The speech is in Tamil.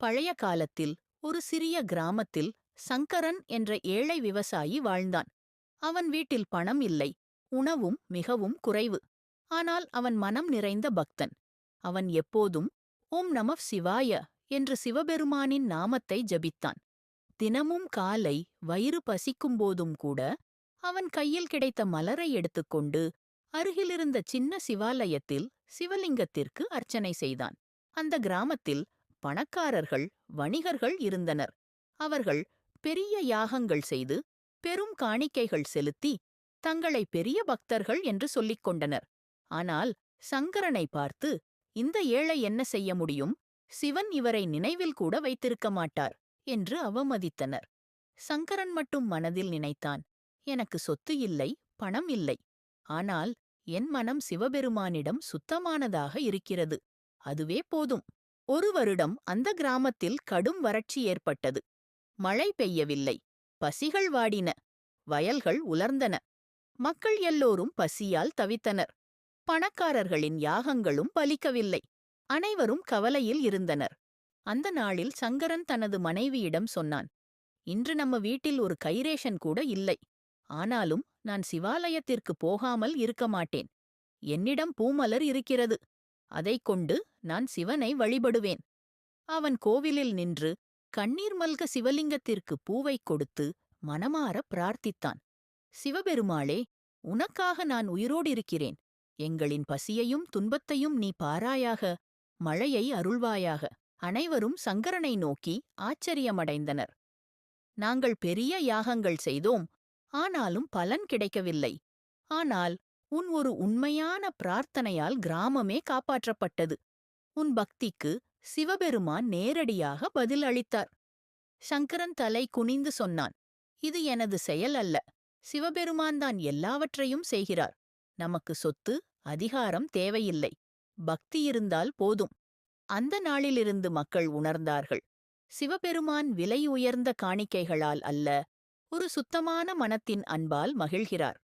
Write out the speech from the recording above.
பழைய காலத்தில் ஒரு சிறிய கிராமத்தில் சங்கரன் என்ற ஏழை விவசாயி வாழ்ந்தான். அவன் வீட்டில் பணம் இல்லை உணவும் மிகவும் குறைவு. ஆனால் அவன் மனம் நிறைந்த பக்தன். அவன் எப்போதும் ஓம் நமவ் சிவாய என்று சிவபெருமானின் நாமத்தை ஜபித்தான். தினமும் காலை வயிறு பசிக்கும்போதும் கூட அவன் கையில் கிடைத்த மலரை எடுத்துக்கொண்டு அருகிலிருந்த சின்ன சிவாலயத்தில் சிவலிங்கத்திற்கு அர்ச்சனை செய்தான். அந்த கிராமத்தில் பணக்காரர்கள் வணிகர்கள் இருந்தனர். அவர்கள் பெரிய யாகங்கள் செய்து பெரும் காணிக்கைகள் செலுத்தி தங்களை பெரிய பக்தர்கள் என்று சொல்லிக் கொண்டனர். ஆனால் சங்கரனை பார்த்து இந்த ஏழை என்ன செய்ய முடியும்? சிவன் இவரை நினைவில் கூட வைத்திருக்க மாட்டார் என்று அவமதித்தனர். சங்கரன் மட்டும் மனதில் நினைத்தான் எனக்கு சொத்து இல்லை பணம் இல்லை. ஆனால் என் மனம் சிவபெருமானிடம் சுத்தமானதாக இருக்கிறது. அதுவே போதும். ஒரு வருடம் அந்த கிராமத்தில் கடும் வறட்சி ஏற்பட்டது. மழை பெய்யவில்லை. பசிகள் வாடின. வயல்கள் உலர்ந்தன. மக்கள் எல்லோரும் பசியால் தவித்தனர். பணக்காரர்களின் யாகங்களும் பலிக்கவில்லை. அனைவரும் கவலையில் இருந்தனர். அந்த நாளில் சங்கரன் தனது மனைவியிடம் சொன்னான் இன்று நம்ம வீட்டில் ஒரு கைரேஷன் கூட இல்லை. ஆனாலும் நான் சிவாலயத்திற்கு போகாமல் இருக்க மாட்டேன். என்னிடம் பூமலர் இருக்கிறது. அதைக் கொண்டு நான் சிவனை வழிபடுவேன். அவன் கோவிலில் நின்று கண்ணீர் மல்க சிவலிங்கத்திற்கு பூவைக் கொடுத்து மனமாறப் பிரார்த்தித்தான். சிவபெருமாளே உனக்காக நான் உயிரோடிருக்கிறேன். எங்களின் பசியையும் துன்பத்தையும் நீ பாராயாக மழையை அருள்வாயாக. அனைவரும் சங்கரனை நோக்கி ஆச்சரியமடைந்தனர். நாங்கள் பெரிய யாகங்கள் செய்தோம். ஆனாலும் பலன் கிடைக்கவில்லை. ஆனால் உன் ஒரு உண்மையான பிரார்த்தனையால் கிராமமே காப்பாற்றப்பட்டது. உன் பக்திக்கு சிவபெருமான் நேரடியாக பதில் அளித்தார். சங்கரன் தலை குனிந்து சொன்னான் இது எனது செயல் அல்ல. சிவபெருமான் தான் எல்லாவற்றையும் செய்கிறார். நமக்கு சொத்து அதிகாரம் தேவையில்லை. பக்தி இருந்தால் போதும். அந்த நாளிலிருந்து மக்கள் உணர்ந்தார்கள். சிவபெருமான் விலை உயர்ந்த காணிக்கைகளால் அல்ல ஒரு சுத்தமான மனத்தின் அன்பால் மகிழ்கிறார்.